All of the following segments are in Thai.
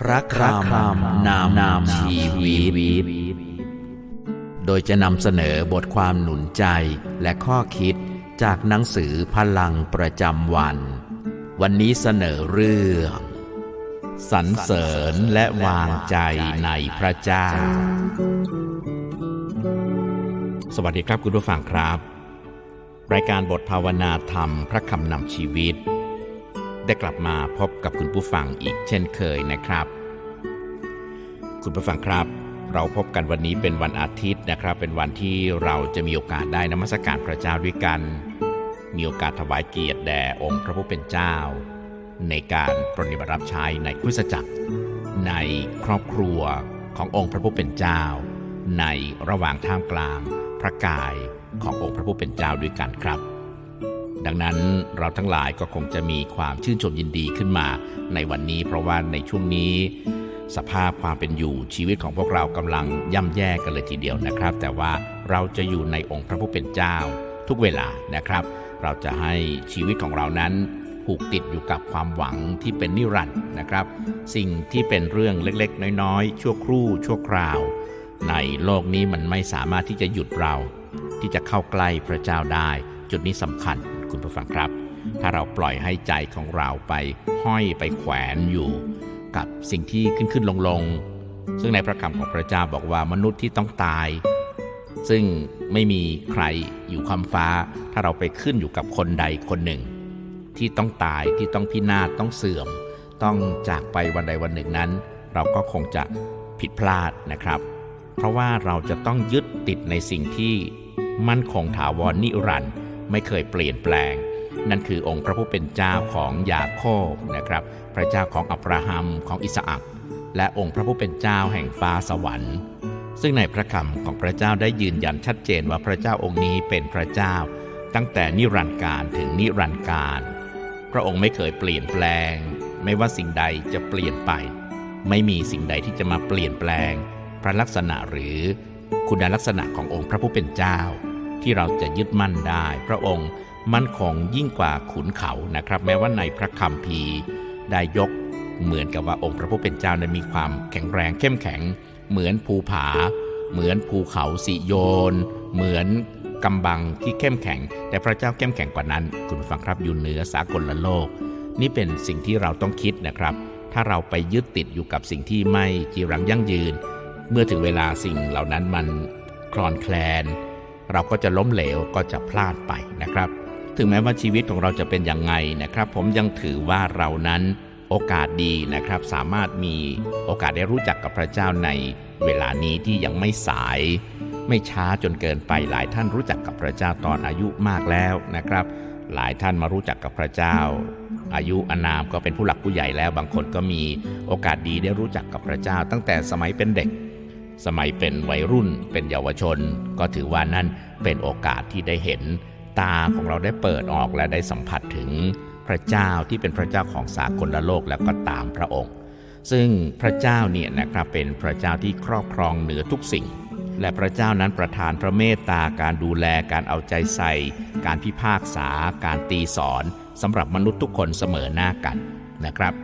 พระคำนามนามชีวิต โดยจะนำเสนอบทความหนุนใจและข้อคิดจากหนังสือพลังประจำวัน วันนี้เสนอเรื่อง สรรเสริญและวางใจในพระเจ้า สวัสดีครับคุณผู้ฟังครับ รายการบทภาวนาธรรมพระคำนำชีวิต ได้กลับมาพบกับคุณผู้ฟังอีกเช่นเคยนะครับ คุณผู้ฟังครับ เราพบกันวันนี้เป็นวันอาทิตย์นะครับ เป็นวันที่เราจะมีโอกาสได้นมัสการพระเจ้าด้วยกัน มีโอกาสถวายเกียรติแด่องค์พระผู้เป็นเจ้า ในการปฏิบัติรับใช้ในคริสจักร ในครอบครัวขององค์พระผู้เป็นเจ้า ในระหว่างท่ามกลางพระกายขององค์พระผู้เป็นเจ้าด้วยกันครับ ดังนั้นเราทั้งหลายก็คงจะมีความชื่นชมยินดีขึ้นมาในวันนี้ เพราะว่าในช่วงนี้ สภาพความเป็นอยู่ชีวิตของพวกเรากำลังย่ำแย่กันเลยทีเดียวนะครับ แต่ว่าเราจะอยู่ในองค์พระผู้เป็นเจ้า ทุกเวลานะครับ เราจะให้ชีวิตของเรานั้นผูกติดอยู่กับความหวังที่เป็นนิรันดร์นะครับ สิ่งที่เป็นเรื่องเล็กๆ น้อยๆ ชั่วครู่ ชั่วคราว ในโลกนี้มันไม่สามารถที่จะหยุดเรา ที่จะเข้าใกล้พระเจ้าได้ จุดนี้สำคัญ คุณผู้ฟังครับ ถ้าเราปล่อยให้ใจของเราไปห้อยไปแขวนอยู่ กับสิ่งที่ขึ้นขึ้นลงลงซึ่งในพระคำของพระเจ้าบอกว่ามนุษย์ที่ต้องตาย ซึ่งไม่มีใครอยู่คำฟ้า ถ้าเราไปขึ้นอยู่กับคนใดคนหนึ่ง ที่ต้องตายที่ต้องพินาศต้องเสื่อม ต้องจากไปวันใดวันหนึ่งนั้น เราก็คงจะผิดพลาดนะครับ เพราะว่าเราจะต้องยึดติดในสิ่งที่มั่นคงถาวรนิรันดร์ ไม่เคยเปลี่ยนแปลง นั่นคือองค์พระผู้เป็นเจ้าของยาโคบนะครับ พระเจ้าของอับราฮัมของอิสอักและองค์พระผู้เป็นเจ้าแห่งฟ้าสวรรค์ ซึ่งในพระคำของพระเจ้าได้ยืนยันชัดเจนว่าพระเจ้าองค์นี้เป็นพระเจ้า ตั้งแต่นิรันดร์การถึงนิรันดร์การ พระองค์ไม่เคยเปลี่ยนแปลง ไม่ว่าสิ่งใดจะเปลี่ยนไป ไม่มีสิ่งใดที่จะมาเปลี่ยนแปลง พระลักษณะหรือคุณลักษณะขององค์พระผู้เป็นเจ้า ที่เราจะยึดมั่นได้ พระองค์มั่นคงยิ่งกว่าขุนเขานะครับ แม้ว่าในพระคัมภีร์ได้ยกเหมือนกับว่าองค์พระผู้เป็นเจ้านั้นมีความแข็งแรงเข้มแข็ง เหมือนภูผา เหมือนภูเขาสิโยน เหมือนกำบังที่เข้มแข็ง แต่พระเจ้าเข้มแข็งกว่านั้น คุณฟังครับอยู่เหนือสากลละโลก นี่เป็นสิ่งที่เราต้องคิดนะครับ ถ้าเราไปยึดติดอยู่กับสิ่งที่ไม่จีรังยั่งยืน เมื่อถึงเวลาสิ่งเหล่านั้นมันคลอนแคลน เราก็จะล้มเหลวก็จะพลาดไปนะครับ ถึงแม้ว่าชีวิตของเราจะเป็นอย่างไงนะครับ ผมยังถือว่าเรานั้นโอกาสดีนะครับ สามารถมีโอกาสได้รู้จักกับพระเจ้าในเวลานี้ที่ยังไม่สาย ไม่ช้าจนเกินไปหลายท่านรู้จักกับพระเจ้าตอนอายุมากแล้วนะครับ หลายท่านมารู้จักกับพระเจ้า อายุอานามก็เป็นผู้หลักผู้ใหญ่แล้ว บางคนก็มีโอกาสดีได้รู้จักกับพระเจ้า ตั้งแต่สมัยเป็นเด็ก สมัยเป็นวัยรุ่นเป็นเยาวชน ก็ถือว่านั่นเป็นโอกาสที่ได้เห็น ตาของเราได้เปิดออกและได้สัมผัสถึงพระเจ้าที่เป็นพระเจ้าของสากลโลกแล้วก็ตามพระองค์ ซึ่งพระเจ้าเนี่ยนะครับเป็นพระเจ้าที่ครอบครองเหนือทุกสิ่ง และพระเจ้านั้นประทานพระเมตตาการดูแลการเอาใจใส่ การพิพากษา การตีสอนสำหรับมนุษย์ทุกคนเสมอหน้ากันนะครับ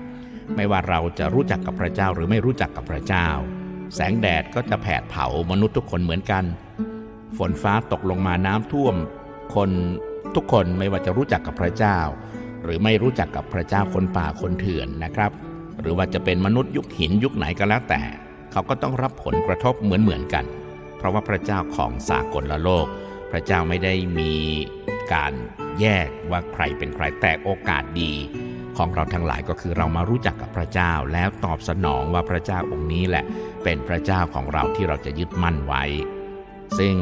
ไม่ว่าเราจะรู้จักกับพระเจ้าหรือไม่รู้จักกับพระเจ้า แสงแดดก็จะแผดเผามนุษย์ทุกคนเหมือนกัน ฝนฟ้าตกลงมาน้ำท่วม คนทุกคนไม่ว่าจะรู้จักกับพระเจ้า หรือไม่รู้จักกับพระเจ้าคนป่าคนเถื่อนนะครับ หรือว่าจะเป็นมนุษย์ยุคหินยุคไหนก็แล้วแต่ เขาก็ต้องรับผลกระทบเหมือนเหมือนกัน เพราะว่าพระเจ้าของสากลละโลก พระเจ้าไม่ได้มีการแยกว่าใครเป็นใครแต่โอกาสดี ของเราทั้งหลายก็คือเรามารู้จักกับพระเจ้า แล้วตอบสนองว่าพระเจ้าองค์นี้แหละ เป็นพระเจ้าของเราที่เราจะยึดมั่นไว้ ซึ่ง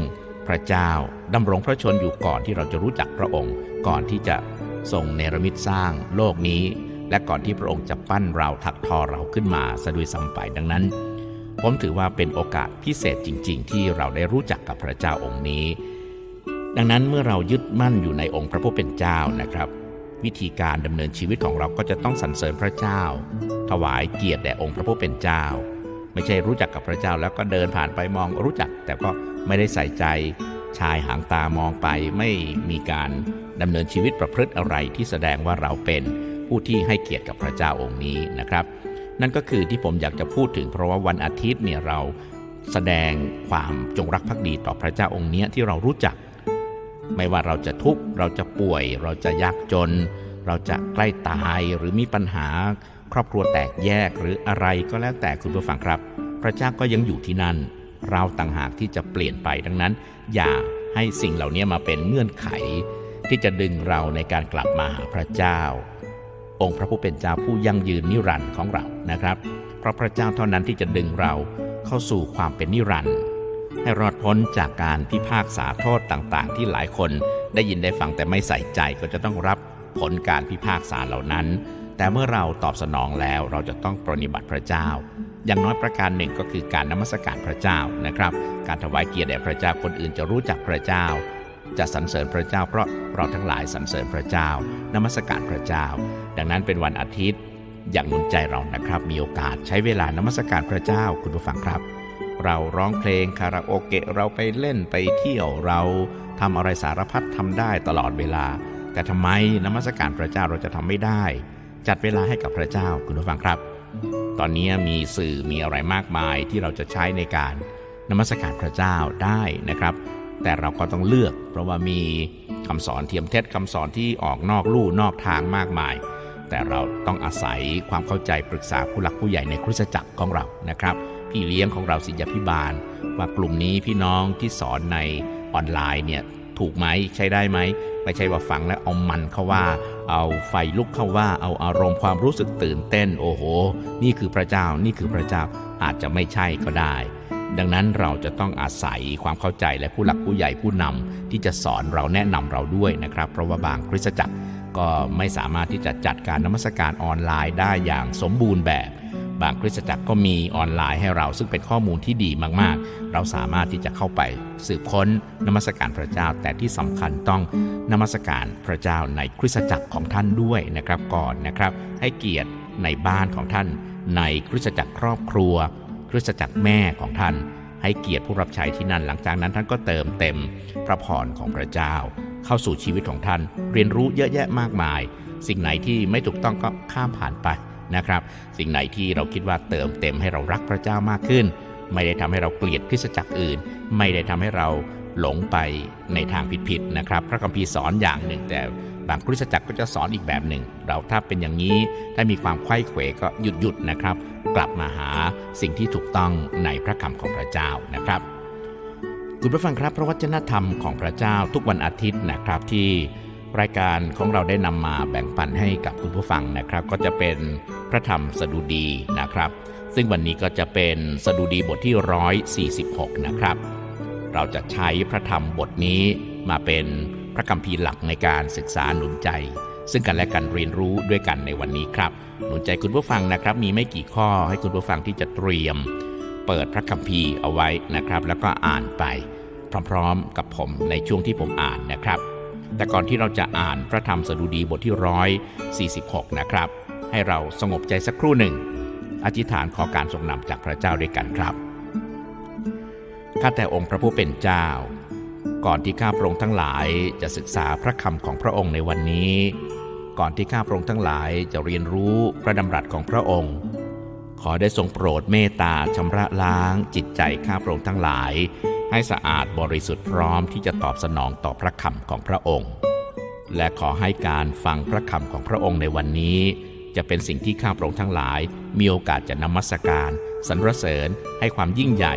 พระเจ้าดำรงพระชนอยู่ก่อนที่เราจะรู้จักพระองค์ ก่อนที่จะทรงเนรมิตสร้างโลกนี้ และก่อนที่พระองค์จะปั้นเราถักทอเราขึ้นมาสะดุยสัมไปดังนั้น ผมถือว่าเป็นโอกาสพิเศษจริง ๆ ที่เราได้รู้จักกับพระเจ้าองค์นี้ ดังนั้นเมื่อเรายึดมั่นอยู่ในองค์พระผู้เป็นเจ้านะครับ วิธีการดำเนินชีวิตของเราก็จะต้องสรรเสริญพระเจ้า ถวายเกียรติแด่องค์พระผู้เป็นเจ้า ไม่ใช่รู้จักกับพระเจ้าแล้วก็เดินผ่านไปมองรู้จัก แต่ก็ไม่ได้ใส่ใจ ชายหางตามองไปไม่มีการดำเนินชีวิตประพฤติอะไรที่แสดงว่าเราเป็นผู้ที่ให้เกียรติกับพระเจ้าองค์นี้นะครับ นั่นก็คือที่ผมอยากจะพูดถึงเพราะว่าวันอาทิตย์เนี่ยเราแสดงความจงรักภักดีต่อพระเจ้าองค์นี้ที่เรารู้จัก ไม่ว่าเราจะทุกข์เราจะป่วย เราจะยากจน เราจะใกล้ตายหรือมีปัญหา ครอบครัวแตกแยกหรืออะไรก็แล้วแต่คุณผู้ฟังครับ พระเจ้าก็ยังอยู่ที่นั่น เราต่างหากที่จะเปลี่ยนไปดังนั้น อย่าให้สิ่งเหล่านี้มาเป็นเงื่อนไข ที่จะดึงเราในการกลับมาหาพระเจ้า องค์พระผู้เป็นเจ้าผู้ยั่งยืนนิรันดร์ของเรานะครับ เพราะพระเจ้าเท่านั้นที่จะดึงเราเข้าสู่ความเป็นนิรันดร์ ให้รอดพ้นจากการพิพากษาโทษต่างๆ ที่หลายคนได้ยินได้ฟังแต่ไม่ใส่ใจก็จะต้องรับผลการพิพากษาเหล่านั้น แต่เมื่อเราตอบสนองแล้วเราจะต้องปรนนิบัติพระเจ้า อย่างน้อยประการหนึ่งก็คือการนมัสการพระเจ้านะครับ การถวายเกียรติแด่พระเจ้าคนอื่นจะรู้จักพระเจ้า จะสรรเสริญพระเจ้า เพราะเราทั้งหลายสรรเสริญพระเจ้า นมัสการพระเจ้า ดังนั้นเป็นวันอาทิตย์ อย่างหนุนใจเรานะครับ มีโอกาสใช้เวลานมัสการพระเจ้าคุณผู้ฟังครับ เราร้องเพลงคาราโอเกะเราไปเล่นไปเที่ยวเราทำอะไรสารพัดทำได้ตลอดเวลา แต่ทำไมนมัสการพระเจ้าเราจะทำไม่ได้ จัดเวลาให้กับพระเจ้าคุณผู้ฟังครับ ตอนนี้มีสื่อมีอะไรมากมายที่เราจะใช้ในการนมัสการพระเจ้าได้นะครับ แต่เราก็ต้องเลือก เพราะว่ามีคำสอนเทียมเท็จคำสอนที่ออกนอกลู่นอกทางมากมาย แต่เราต้องอาศัยความเข้าใจปรึกษาผู้หลักผู้ใหญ่ในคริสตจักรของเรานะครับ พี่เลี้ยงของเราศิษยพิบาล ว่ากลุ่มนี้พี่น้องที่สอนในออนไลน์เนี่ยถูกไหมใช้ได้ไหมไม่ใช่ว่าฟังแล้วเอามันเข้าว่า เอาไฟลุกเข้าว่าเอาอารมณ์ความรู้สึกตื่นเต้น โอ้โห นี่คือพระเจ้านี่คือพระเจ้าอาจจะไม่ใช่ก็ได้ ดังนั้นเราจะต้องอาศัยความเข้าใจและผู้หลักผู้ใหญ่ผู้นำที่จะสอนเราแนะนำเราด้วยนะครับ เพราะว่าบางคริสตจักรก็ไม่สามารถที่จะจัดการนมัสการออนไลน์ได้อย่างสมบูรณ์แบบ บางคริสตจักรก็มีออนไลน์ให้เรา ซึ่งเป็นข้อมูลที่ดีมากๆ เราสามารถที่จะเข้าไปสืบค้นนมัสการพระเจ้า แต่ที่สำคัญต้องนมัสการพระเจ้าในคริสตจักรของท่านด้วยนะครับก่อนนะครับ ให้เกียรติในบ้านของท่าน ในคริสตจักรครอบครัว คริสตจักรแม่ของท่าน ให้เกียรติผู้รับใช้ที่นั่นหลังจากนั้นท่านก็เติมเต็มพระพรของพระเจ้า เข้าสู่ชีวิตของท่าน เรียนรู้เยอะแยะมากมาย สิ่งไหนที่ไม่ถูกต้องก็ข้ามผ่านไป นะครับ สิ่งไหนที่เราคิดว่าเติมเต็มให้เรารักพระเจ้ามากขึ้น ไม่ได้ทำให้เราเกลียดคริสตจักรอื่น ไม่ได้ทำให้เราหลงไปในทางผิดๆนะครับ พระคัมภีร์สอนอย่างหนึ่ง แต่บางคริสตจักรก็จะสอนอีกแบบหนึ่ง เราถ้าเป็นอย่างนี้ถ้ามีความไขว้เขวก็หยุดหยุดๆนะครับ กลับมาหาสิ่งที่ถูกต้องในพระคำของพระเจ้านะครับ คุณผู้ฟังครับพระวจนะธรรมของพระเจ้าทุกวันอาทิตย์นะครับที่ รายการของเราได้นำมาแบ่งปันให้กับคุณผู้ฟังนะครับ ก็จะเป็นพระธรรมสดุดีนะครับ ซึ่งวันนี้ก็จะเป็นสดุดีบทที่ 146 นะครับ เราจะใช้พระธรรมบทนี้มาเป็นพระคัมภีร์หลักในการศึกษาหนุนใจ ซึ่งกันและกันเรียนรู้ด้วยกันในวันนี้ครับ หนุนใจคุณผู้ฟังนะครับ มีไม่กี่ข้อให้คุณผู้ฟังที่จะเตรียม เปิดพระคัมภีร์เอาไว้นะครับ แล้วก็อ่านไป พร้อมๆ กับผมในช่วงที่ผมอ่านนะครับ แต่ก่อนที่เราจะอ่านพระธรรมสดุดีบทที่146 นะครับ ให้เราสงบใจสักครู่หนึ่ง อธิษฐานขอการทรงนำจากพระเจ้าด้วยกันครับข้าแต่องค์พระผู้เป็นเจ้า ก่อนที่ข้าพระองค์ทั้งหลายจะศึกษาพระคำของพระองค์ในวันนี้ ก่อนที่ข้าพระองค์ทั้งหลายจะเรียนรู้พระดำรัสของพระองค์ ขอได้ทรงโปรดเมตตาชำระล้างจิตใจข้าพระองค์ทั้งหลาย ให้สะอาดบริสุทธิ์พร้อมที่จะตอบสนองต่อพระคำของพระองค์ และขอให้การฟังพระคำของพระองค์ในวันนี้ จะเป็นสิ่งที่ข้าพระองค์ทั้งหลาย มีโอกาสจะนมัสการสรรเสริญให้ความยิ่งใหญ่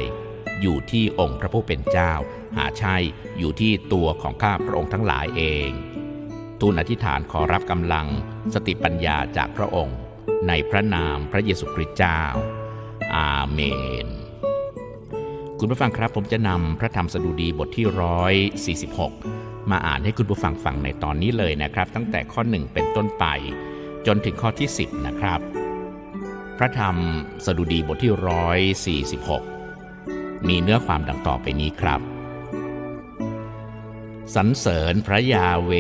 อยู่ที่องค์พระผู้เป็นเจ้า หาใช่อยู่ที่ตัวของข้าพระองค์ทั้งหลายเองทูลอธิษฐานขอรับกำลัง สติปัญญาจากพระองค์ ในพระนามพระเยซูคริสต์เจ้า อาเมน คุณผู้ฟังครับผมจะนำพระธรรมสดุดีบทที่ 146 มาอ่านให้คุณผู้ฟังฟังในตอนนี้เลยนะครับ ตั้งแต่ข้อ 1 เป็นต้นไป จนถึงข้อที่ 10 นะครับ พระธรรมสดุดีบทที่ร้อยสี่สิบหกมีเนื้อความดังต่อไปนี้ครับสรรเสริญพระยาเว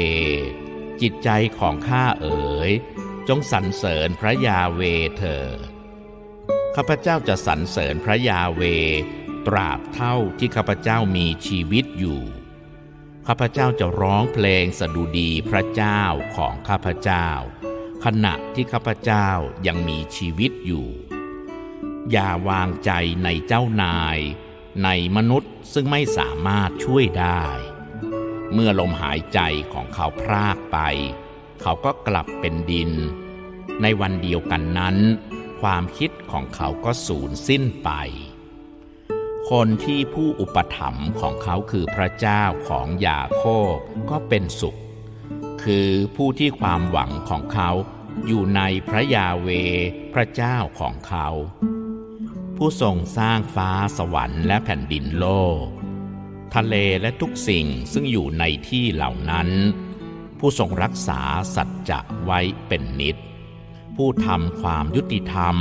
จิตใจของข้าเอ๋ย จงสรรเสริญพระยาเวเถิดข้าพเจ้าจะสรรเสริญพระยาเว ตราบเท่าที่ข้าพเจ้ามีชีวิตอยู่ ข้าพเจ้าจะร้องเพลงสดุดีพระเจ้าของข้าพเจ้า ขณะที่ข้าพเจ้ายังมีชีวิตอยู่ อย่าวางใจในเจ้านาย ในมนุษย์ซึ่งไม่สามารถช่วยได้ เมื่อลมหายใจของเขาพรากไป เขาก็กลับเป็นดิน ในวันเดียวกันนั้น ความคิดของเขาก็สูญสิ้นไป คนที่ผู้อุปถัมภ์ของเขาคือพระเจ้าของยาโคบก็เป็นสุข คือผู้ที่ความหวังของเขาอยู่ในพระยาเวพระเจ้าของเขา ผู้ทรงสร้างฟ้าสวรรค์และแผ่นดินโลก ทะเลและทุกสิ่งซึ่งอยู่ในที่เหล่านั้น ผู้ทรงรักษาสัจจะไว้เป็นนิด ผู้ทำความยุติธรรม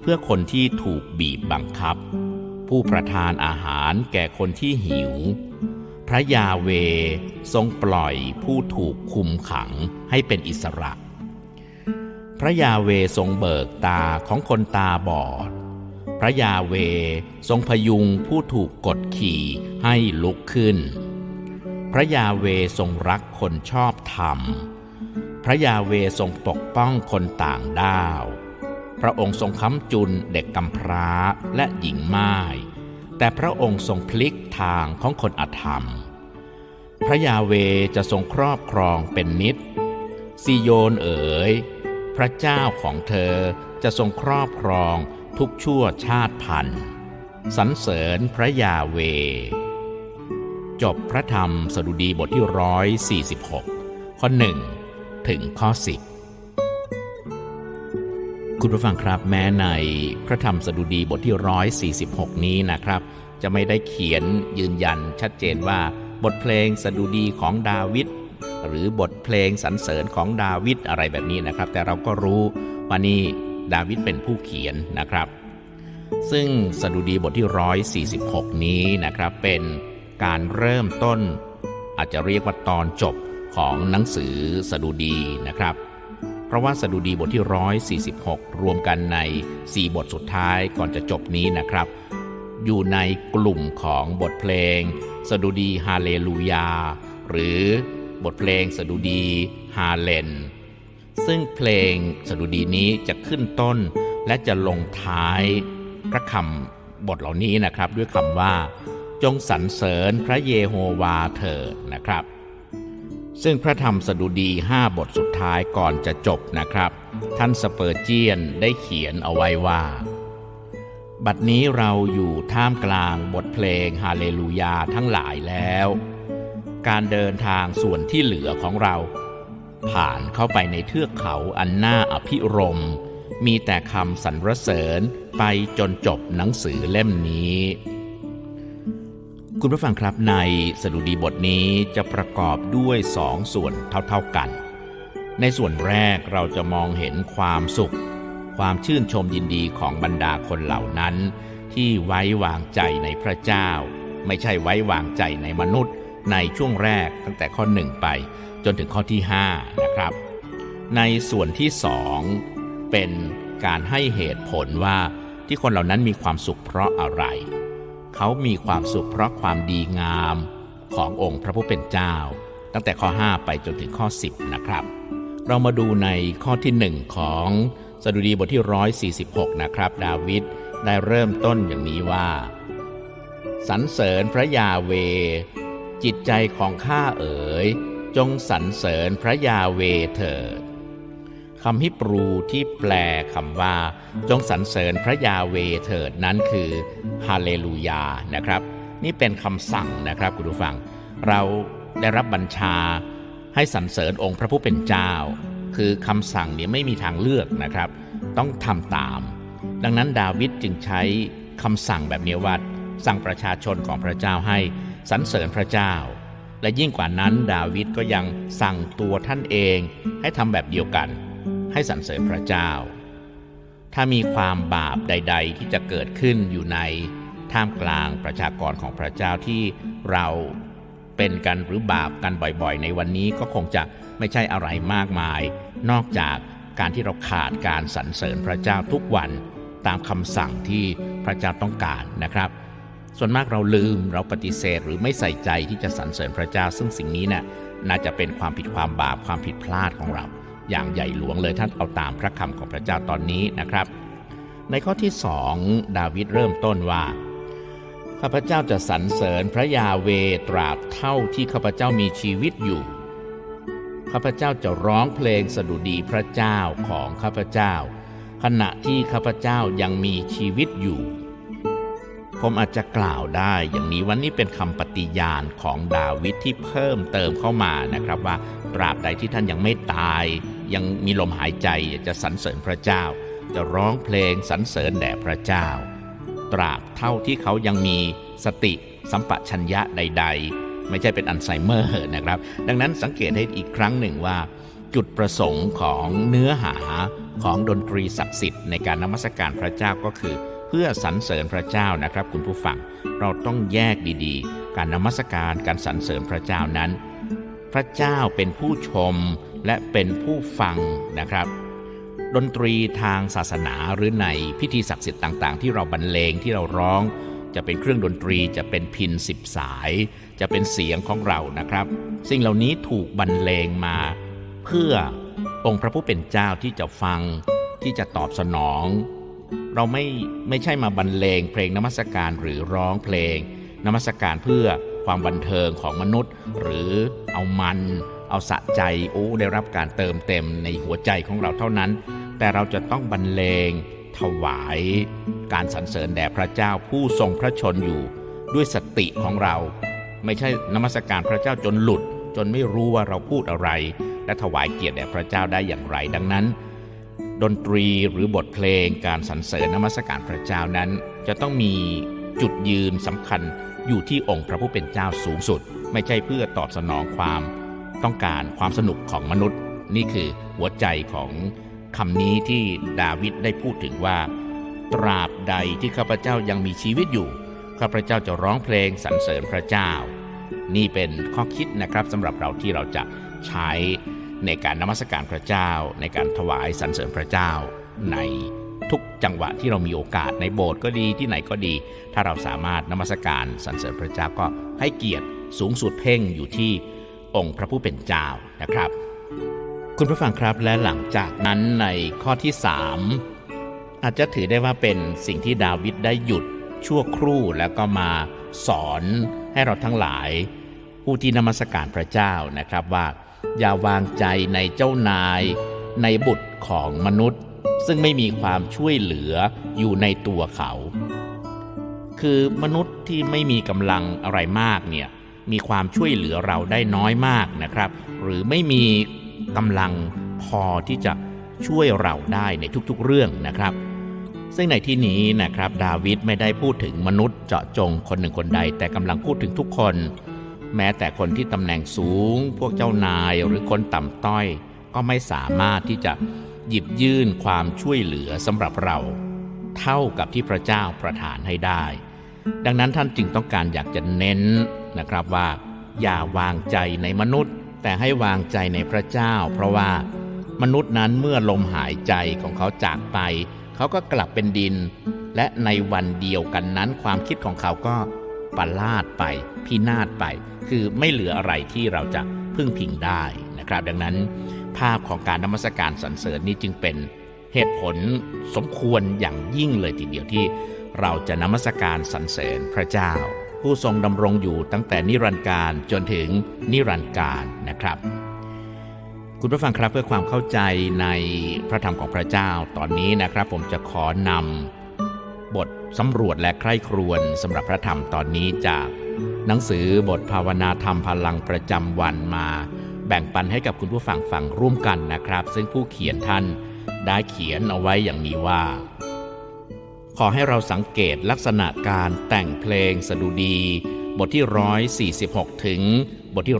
เพื่อคนที่ถูกบีบบังคับ ผู้ประทานอาหารแก่คนที่หิว พระยาเวทรงปล่อยผู้ถูกคุมขังให้เป็นอิสระ พระยาเวทรงเบิกตาของคนตาบอด พระยาเวทรงพยุงผู้ถูกกดขี่ให้ลุกขึ้น พระยาเวทรงรักคนชอบธรรม พระยาเวทรงปกป้องคนต่างด้าว พระองค์ทรงค้ำจุนเด็กกำพร้าและหญิงม่ายแต่พระองค์ทรงพลิกทางของคนอธรรม พระยาเวจะทรงครอบครองเป็นนิดซิโยนเอ๋ย พระเจ้าของเธอจะทรงครอบครองทุกชั่วชาติพันธุ์สรรเสริญพระยาเว จบพระธรรมสดุดีบทที่ร้อยสี่สิบหกข้อหนึ่งถึงข้อสิบ คุณผู้ฟังครับแม้ในพระธรรมสดุดีบทที่ร้อยสี่สิบหกนี้นะครับ จะไม่ได้เขียนยืนยันชัดเจนว่าบทเพลงสดุดีของดาวิดหรือบทเพลงสรรเสริญของดาวิดอะไรแบบนี้นะครับ แต่เราก็รู้ว่านี่ดาวิดเป็นผู้เขียนนะครับ ซึ่งสดุดีบทที่ร้อยสี่สิบหกนี้นะครับ เป็นการเริ่มต้น อาจจะเรียกว่าตอนจบของหนังสือสดุดีนะครับ พราะว่าสดุดีบทที่ร้อยสี่สิบหกรวมกันใน 4 บทสุดท้ายก่อนจะจบนี้นะครับ อยู่ในกลุ่มของบทเพลง สดุดีฮาเลลูยา หรือบทเพลงสดุดีฮาเลน ซึ่งเพลงสดุดีนี้จะขึ้นต้นและจะลงท้ายพระคำบทเหล่านี้นะครับ ด้วยคำว่า จงสรรเสริญพระเยโฮวาเถิดนะครับ ซึ่งพระธรรมสดุดี 5 บทสุดท้ายก่อนจะจบนะครับ ท่านสเปอร์เจียนได้เขียนเอาไว้ว่า บัดนี้เราอยู่ท่ามกลางบทเพลงฮาเลลูยาทั้งหลายแล้ว การเดินทางส่วนที่เหลือของเรา ผ่านเข้าไปในเทือกเขาอันน่าอภิรมมีแต่คำสรรเสริญไปจนจบหนังสือเล่มนี้ คุณผู้ฟังครับในสดุดีบทนี้จะประกอบด้วยสองส่วนเท่าๆกัน ในส่วนแรกเราจะมองเห็นความสุข ความชื่นชมยินดีของบรรดาคนเหล่านั้น ที่ไว้วางใจในพระเจ้า ไม่ใช่ไว้วางใจในมนุษย์ ในช่วงแรกตั้งแต่ข้อหนึ่งไป จนถึงข้อที่ 5 นะครับ ในส่วนที่สองเป็นการให้เหตุผลว่าที่คนเหล่านั้นมีความสุขเพราะอะไร เขามีความสุขเพราะความดีงามขององค์พระผู้เป็นเจ้า ตั้งแต่ข้อ 5 ไปจนถึงข้อ 10 นะครับ เรามาดูในข้อที่ 1 ของสดุดีบทที่ 146 นะครับ ดาวิดได้เริ่มต้นอย่างนี้ว่าสรรเสริญพระยาเว จิตใจของข้าเอ๋ย จงสรรเสริญพระยาเวเถิด คำฮิบรูที่แปลคำว่า จงสรรเสริญพระยาเวเถิดนั้นคือฮาเลลูยานะครับ นี่เป็นคำสั่งนะครับคุณผู้ฟัง เราได้รับบัญชาให้สรรเสริญองค์พระผู้เป็นเจ้า คือคำสั่งเนี่ยไม่มีทางเลือกนะครับ ต้องทำตาม ดังนั้นดาวิดจึงใช้คำสั่งแบบนี้ว่าสั่งประชาชนของพระเจ้าให้สรรเสริญพระเจ้า และยิ่งกว่านั้นดาวิดก็ยังสั่งตัวท่านเองให้ทำแบบเดียวกัน ให้สรรเสริญพระเจ้า ถ้ามีความบาปใด ๆ ที่จะเกิดขึ้นอยู่ในท่ามกลางประชากรของพระเจ้าที่เราเป็นกันหรือบาปกันบ่อยๆ ในวันนี้ก็คงจะไม่ใช่อะไรมากมาย นอกจากการที่เราขาดการสรรเสริญพระเจ้าทุกวันตามคำสั่งที่พระเจ้าต้องการนะครับ ส่วนมากเราลืมเราปฏิเสธหรือไม่ใส่ใจที่จะสรรเสริญพระเจ้า ซึ่งสิ่งนี้เนี่ยน่าจะเป็นความผิดความบาปความผิดพลาดของเรา อย่างใหญ่หลวงเลยท่านเอาตามพระคำของพระเจ้าตอนนี้นะครับ ในข้อที่สองดาวิดเริ่มต้นว่าข้าพเจ้าจะสรรเสริญพระยาเวตราบเท่าที่ข้าพเจ้ามีชีวิตอยู่ ข้าพเจ้าจะร้องเพลงสดุดีพระเจ้าของข้าพเจ้า ขณะที่ข้าพเจ้ายังมีชีวิตอยู่ ผมอาจจะกล่าวได้อย่างนี้วันนี้เป็นคำปฏิญาณของดาวิดที่เพิ่มเติมเข้ามานะครับว่าตราบใดที่ท่านยังไม่ตาย ยังมีลมหายใจจะสรรเสริญพระเจ้า จะร้องเพลงสรรเสริญแด่พระเจ้า ตราบเท่าที่เขายังมีสติสัมปชัญญะใด ๆ ไม่ใช่เป็นอัลไซเมอร์นะครับ ดังนั้นสังเกตให้อีกครั้งหนึ่งว่า จุดประสงค์ของเนื้อหาของดนตรีศักดิ์สิทธิ์ในการนมัสการพระเจ้าก็คือ เพื่อสรรเสริญพระเจ้านะครับ คุณผู้ฟังเราต้องแยกดีๆ การนมัสการการสรรเสริญพระเจ้านั้น พระเจ้าเป็นผู้ชม และเป็นผู้ฟังนะครับ ดนตรีทางศาสนาหรือในพิธีศักดิ์สิทธิ์ต่าง ๆ ที่เราบรรเลงที่เราร้อง จะเป็นเครื่องดนตรีจะเป็นพินสิบสาย จะเป็นเสียงของเรานะครับ สิ่งเหล่านี้ถูกบรรเลงมา เพื่อองค์พระผู้เป็นเจ้าที่จะฟังที่จะตอบสนอง เราไม่ไม่ใช่มาบรรเลงเพลงนมัสการหรือร้องเพลงนมัสการเพื่อความบันเทิงของมนุษย์ หรือเอามัน เอาสะใจโอ้ได้รับการเติมเต็มในหัวใจของเราเท่านั้น แต่เราจะต้องบรรเลง ถวาย การสรรเสริญแด่พระเจ้าผู้ทรงพระชนอยู่ ด้วยสติของเรา ไม่ใช่นมัสการพระเจ้าจนหลุด จนไม่รู้ว่าเราพูดอะไร และถวายเกียรติแด่พระเจ้าได้อย่างไร ดังนั้น ดนตรีหรือบทเพลง การสรรเสริญนมัสการพระเจ้านั้น จะต้องมีจุดยืนสำคัญอยู่ที่องค์พระผู้เป็นเจ้าสูงสุด ไม่ใช่เพื่อตอบสนองความ ต้องการความสนุกของมนุษย์ นี่คือหัวใจของคำนี้ที่ดาวิดได้พูดถึงว่า ตราบใดที่ข้าพเจ้ายังมีชีวิตอยู่ข้าพเจ้าจะร้องเพลงสรรเสริญพระเจ้า นี่เป็นข้อคิดนะครับสำหรับเราที่เราจะใช้ในการนมัสการพระเจ้า ในการถวายสรรเสริญพระเจ้า ในทุกจังหวะที่เรามีโอกาสในโบสถ์ก็ดีที่ไหนก็ดี ถ้าเราสามารถนมัสการสรรเสริญพระเจ้าก็ให้เกียรติสูงสุดเพ่งอยู่ที่ องค์พระผู้เป็นเจ้านะครับ คุณผู้ฟังครับและหลังจากนั้นในข้อที่ 3 อาจจะถือได้ว่าเป็นสิ่งที่ดาวิดได้หยุดชั่วครู่แล้วก็มาสอนให้เราทั้งหลายผู้ที่นมัสการพระเจ้านะครับว่า อย่าวางใจในเจ้านาย ในบุตรของมนุษย์ ซึ่งไม่มีความช่วยเหลืออยู่ในตัวเขา คือมนุษย์ที่ไม่มีกำลังอะไรมากเนี่ย มีความช่วยเหลือเราได้น้อยมากนะครับ หรือไม่มีกำลังพอที่จะช่วยเราได้ในทุกๆเรื่องนะครับ ซึ่งในที่นี้นะครับดาวิดไม่ได้พูดถึงมนุษย์เจาะจงคนหนึ่งคนใด แต่กำลังพูดถึงทุกคน แม้แต่คนที่ตำแหน่งสูง พวกเจ้านายหรือคนต่ำต้อย ก็ไม่สามารถที่จะหยิบยื่นความช่วยเหลือสำหรับเรา เท่ากับที่พระเจ้าประทานให้ได้ ดังนั้นท่านจึงต้องการอยากจะเน้น นะครับว่า อย่าวางใจในมนุษย์ แต่ให้วางใจในพระเจ้า เพราะว่ามนุษย์นั้นเมื่อลมหายใจของเขาจากไป เขาก็กลับเป็นดิน และในวันเดียวกันนั้น ความคิดของเขาก็ปลาดไป พินาศไป คือไม่เหลืออะไรที่เราจะพึ่งพิงได้นะครับ ดังนั้น ภาพของการนมัสการสรรเสริญนี้จึงเป็นเหตุผลสมควรอย่างยิ่งเลยทีเดียวที่เราจะนมัสการสรรเสริญพระเจ้า ผู้ทรงดำรงอยู่ตั้งแต่นิรันดร์การจนถึงนิรันดร์การนะครับ คุณผู้ฟังครับเพื่อความเข้าใจในพระธรรมของพระเจ้าตอนนี้นะครับ ผมจะขอนำบทสำรวจและใคร่ครวญสำหรับพระธรรมตอนนี้จากหนังสือบทภาวนาธรรมพลังประจำวันมา แบ่งปันให้กับคุณผู้ฟังฟังร่วมกันนะครับ ซึ่งผู้เขียนท่านได้เขียนเอาไว้อย่างนี้ว่า ขอให้เราสังเกตลักษณะการแต่งเพลงสดุดี บทที่ 146 ถึงบทที่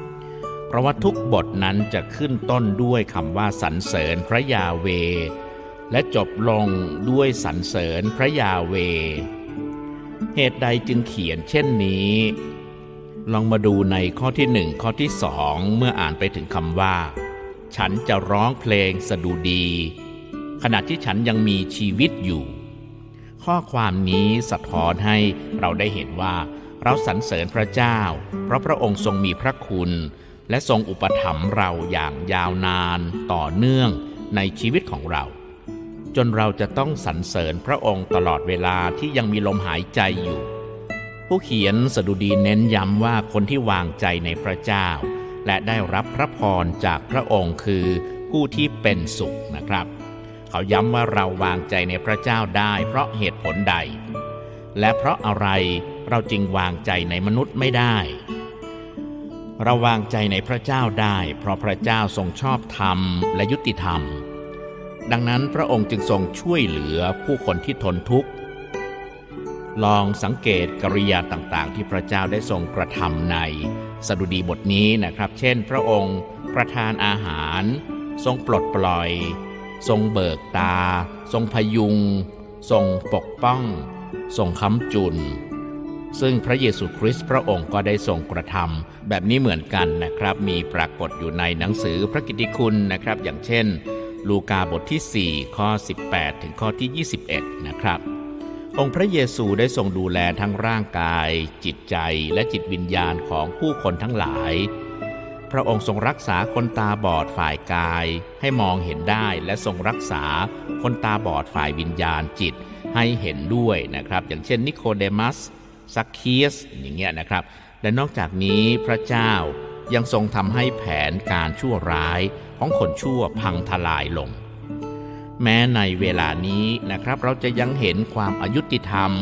150 เพราะว่าทุกบทนั้นจะขึ้นต้นด้วยคำว่าสรรเสริญพระยาเว และจบลงด้วยสรรเสริญพระยาเว เหตุใดจึงเขียนเช่นนี้ ลองมาดูในข้อที่หนึ่งข้อที่สองเมื่ออ่านไปถึงคำว่า ฉันจะร้องเพลงสดุดี ขณะที่ฉันยังมีชีวิตอยู่ ข้อความนี้สะท้อนให้เราได้เห็นว่าเราสรรเสริญพระเจ้า เพราะพระองค์ทรงมีพระคุณ และทรงอุปถัมภ์เราอย่างยาวนานต่อเนื่องในชีวิตของเรา จนเราจะต้องสรรเสริญพระองค์ตลอดเวลาที่ยังมีลมหายใจอยู่ ผู้เขียนสดุดีเน้นย้ำว่าคนที่วางใจในพระเจ้า และได้รับพระพรจากพระองค์คือผู้ที่เป็นสุขนะครับ เขาย้ำว่าเราวางใจในพระเจ้าได้เพราะเหตุผลใด และเพราะอะไรเราจึงวางใจในมนุษย์ไม่ได้ เราวางใจในพระเจ้าได้ เพราะพระเจ้าทรงชอบธรรมและยุติธรรม ดังนั้นพระองค์จึงทรงช่วยเหลือผู้คนที่ทนทุกข์ ลองสังเกตกริยาต่างๆ ที่พระเจ้าได้ทรงกระทำในสดุดีบทนี้นะครับ เช่น พระองค์ประทานอาหาร ทรงปลดปล่อย ทรงเบิกตา ทรงพยุง ทรงปกป้อง ทรงค้ำจุน ซึ่งพระเยซูคริสต์พระองค์ก็ได้ทรงกระทำแบบนี้เหมือนกันนะครับ มีปรากฏอยู่ในหนังสือพระกิตติคุณนะครับ อย่างเช่น ลูกาบทที่ 4 ข้อ 18 ถึงข้อที่ 21 นะครับ องค์พระเยซูได้ทรงดูแลทั้งร่างกาย จิตใจและจิตวิญญาณของผู้คนทั้งหลาย พระองค์ทรงรักษาคนตาบอดฝ่ายกาย ให้มองเห็นได้และทรงรักษาคนตาบอดฝ่ายวิญญาณจิตให้เห็นด้วยนะครับ อย่างเช่นนิโคเดมัสซักเคียสอย่างเงี้ยนะครับ และนอกจากนี้พระเจ้ายังทรงทำให้แผนการชั่วร้ายของคนชั่วพังทลายลง แม้ในเวลานี้นะครับ เราจะยังเห็นความอายุติธรรม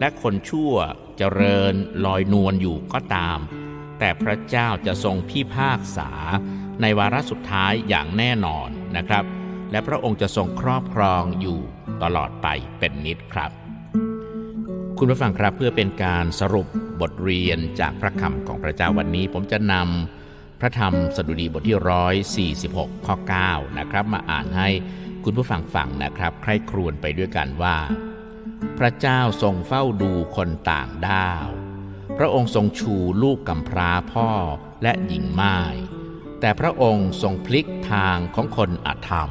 และคนชั่วเจริญลอยนวลอยู่ก็ตาม แต่พระเจ้าจะทรงพิพากษา ในวาระสุดท้ายอย่างแน่นอนนะครับ และพระองค์จะทรงครอบครองอยู่ตลอดไปเป็นนิดครับ คุณผู้ฟังครับเพื่อเป็นการสรุปบทเรียนจากพระคำของพระเจ้าวันนี้ ผมจะนำพระธรรมสดุดีบทที่ 146 ข้อ 9 นะครับ มาอ่านให้คุณผู้ฟังฟังนะครับใครครวญไปด้วยกันว่า พระเจ้าทรงเฝ้าดูคนต่างด้าว ระองค์ทรงชูลูกกำพร้าพ่อและหญิงไม้แต่พระองค์ทรงพลิกทางของคนอธรรม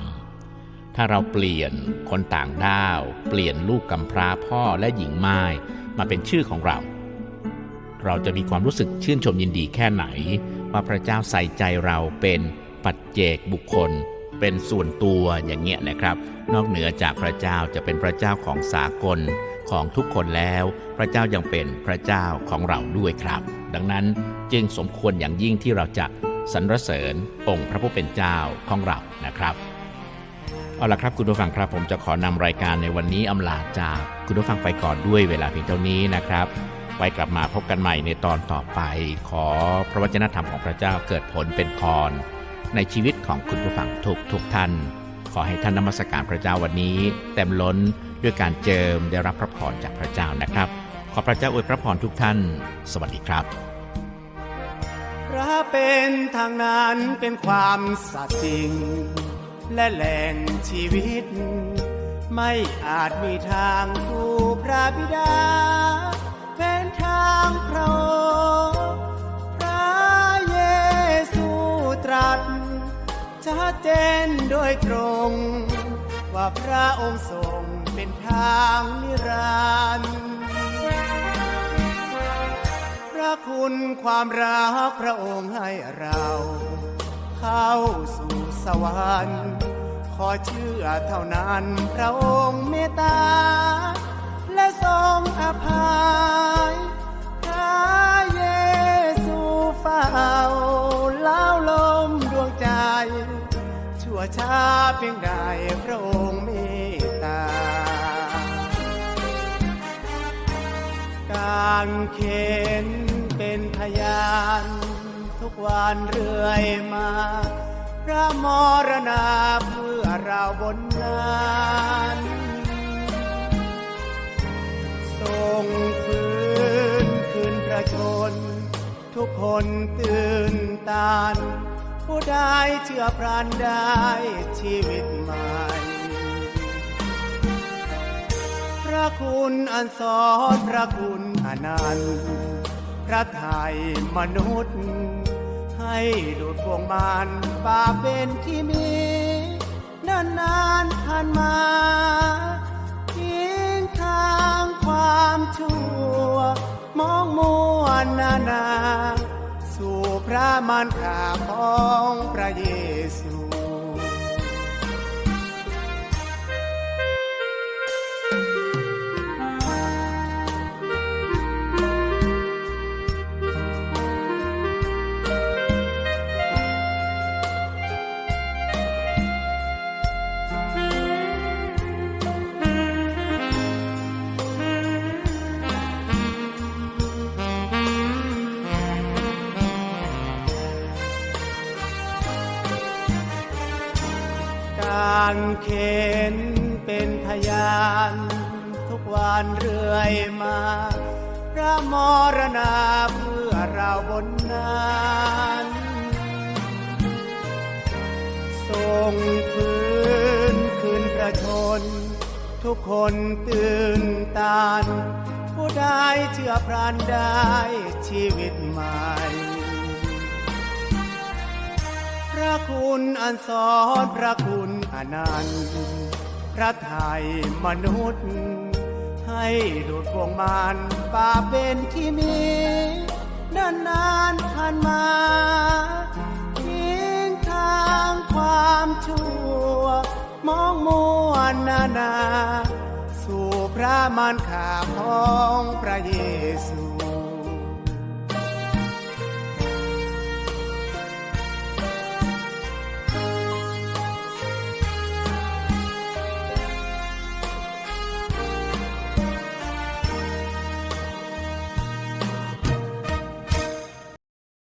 ถ้าเราเปลี่ยนคนต่างด้าว เปลี่ยนลูกกำพร้าพ่อและหญิงไม้มาเป็นชื่อของเรา เราจะมีความรู้สึกชื่นชมยินดีแค่ไหน ว่าพระเจ้าใส่ใจเราเป็นปัจเจกบุคคล เป็นส่วนตัวอย่างเงี้ยนะครับ นอกเหนือจากพระเจ้าจะเป็นพระเจ้าของสากล ของทุกคนแล้ว พระเจ้ายังเป็นพระเจ้าของเราด้วยครับ ดังนั้นจึงสมควรอย่างยิ่งที่เราจะสรรเสริญองค์พระผู้เป็นเจ้าของเรานะครับเอาละครับคุณผู้ฟังครับผมจะขอนำรายการในวันนี้อำลาจากคุณผู้ฟังไปก่อนด้วยเวลาเพียงเท่านี้นะครับ ไว้กลับมาพบกันใหม่ในตอนต่อไป ขอพระวจนะธรรมของพระเจ้าเกิดผลเป็นพรในชีวิตของคุณผู้ฟังทุกทุกท่าน ขอให้ท่านนมัสการพระเจ้าวันนี้ เต็มล้น ด้วยการเจิมได้รับพระพรจากพระเจ้านะครับ ขอพระเจ้าอวยพระพรทุกท่าน สวัสดีครับ พระเป็นทางนั้นเป็นความสัตย์จริง และแหล่งชีวิต ไม่อาจมีทางสู่พระบิดา เป็นทางพระพระเยซูตรัสชัดเจนโดยตรง ว่าพระองค์ทรง เป็นทางนิรันดร์พระคุณความรักพระองค์ให้เรา เข้าสู่สวรรค์ขอเชื่อเท่านั้นพระองค์เมตตา และทรงอภัยพระเยซูเฝ้าเล้าลมดวงใจ ชั่วช้าเพียงใดพระองค์เม การเข็นเป็นพยาน ทุกวันเรื่อยมา พระมรณาเพื่อเราบนนั้นทรงฟื้นคืนพระชน ทุกคนตื่นตานผู้ได้เชื่อพรานได้ชีวิตใหม่ พระคุณอันสอนพระคุณ นันพระไทยมนุษย์ ให้หลุดพวงมารบาเป็นที่มีนานนานผ่านมาทิ้งทางความชั่ว มองมัวนานา สู่พระมารขาของพระเยซู มรณาเพื่อเราบนนั้นทรงคืนคืนประชน ทุกคนตื่นตานผู้ได้เชื่อพรานได้ชีวิตใหม่ พระคุณอันสอนพระคุณอนันต์ พระไทยมนุษย์ ให้ดูดพวงมานบาเป็นที่มีนานนานผ่านมาทิ้งทางความชั่ว มองมัวนานา สู่พระมารขาของพระเยซู